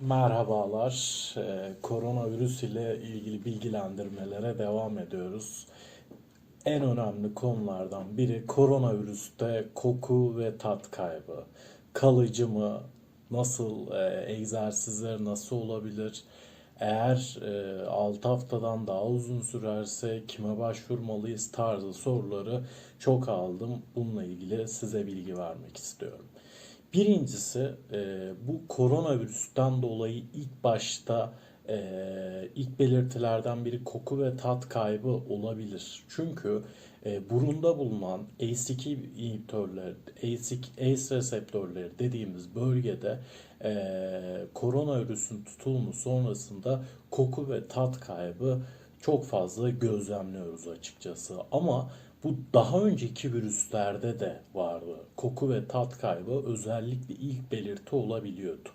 Merhabalar. Ee, koronavirüs ile ilgili bilgilendirmelere devam ediyoruz. En önemli konulardan biri koronavirüste koku ve tat kaybı. Kalıcı mı? Nasıl? e, egzersizler nasıl olabilir? Eğer e, 6 haftadan daha uzun sürerse kime başvurmalıyız tarzı soruları çok aldım. Bununla ilgili size bilgi vermek istiyorum. Birincisi e, bu koronavirüsten dolayı ilk başta e, ilk belirtilerden biri koku ve tat kaybı olabilir. Çünkü e, burunda bulunan ACE2 inhibitörleri, ACE, ACE reseptörleri dediğimiz bölgede e, koronavirüsün tutulumu sonrasında koku ve tat kaybı çok fazla gözlemliyoruz açıkçası. Ama bu daha önceki virüslerde de vardı. Koku ve tat kaybı özellikle ilk belirti olabiliyordu.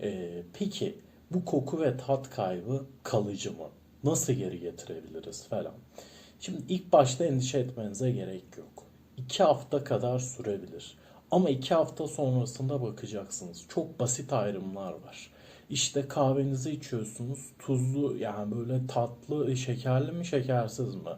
Ee, peki bu koku ve tat kaybı kalıcı mı? Nasıl geri getirebiliriz falan. Şimdi ilk başta endişe etmenize gerek yok. 2 hafta kadar sürebilir. Ama 2 hafta sonrasında bakacaksınız. Çok basit ayrımlar var. İşte kahvenizi içiyorsunuz. Tuzlu yani böyle tatlı, şekerli mi şekersiz mi?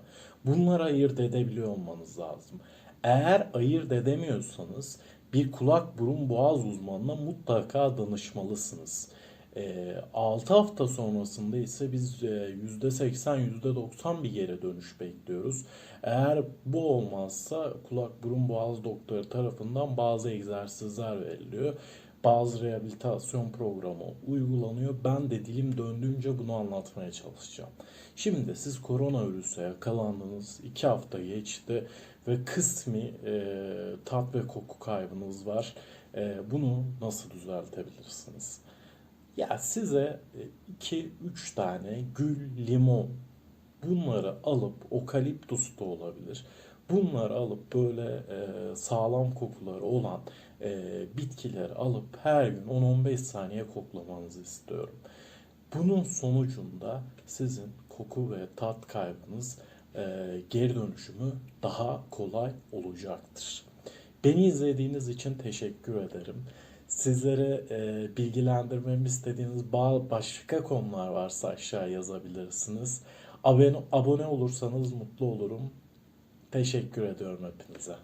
Bunları ayırt edebiliyor olmanız lazım. Eğer ayırt edemiyorsanız bir kulak burun boğaz uzmanına mutlaka danışmalısınız. E, 6 hafta sonrasında ise biz e, %80 %90 bir geri dönüş bekliyoruz. Eğer bu olmazsa kulak burun boğaz doktoru tarafından bazı egzersizler veriliyor. Bazı rehabilitasyon programı uygulanıyor. Ben de dilim döndüğünce bunu anlatmaya çalışacağım. Şimdi siz koronavirüse yakalandınız. 2 hafta geçti ve kısmi e, tat ve koku kaybınız var. E, bunu nasıl düzeltebilirsiniz? Ya size 2-3 tane gül, limon bunları alıp okaliptus da olabilir. Bunları alıp böyle e, sağlam kokuları olan e, bitkileri alıp her gün 10-15 saniye koklamanızı istiyorum. Bunun sonucunda sizin koku ve tat kaybınız e, geri dönüşümü daha kolay olacaktır. Beni izlediğiniz için teşekkür ederim. Sizlere e, bilgilendirmemi istediğiniz başka konular varsa aşağı yazabilirsiniz. Abone, abone olursanız mutlu olurum. Teşekkür ediyorum hepinize.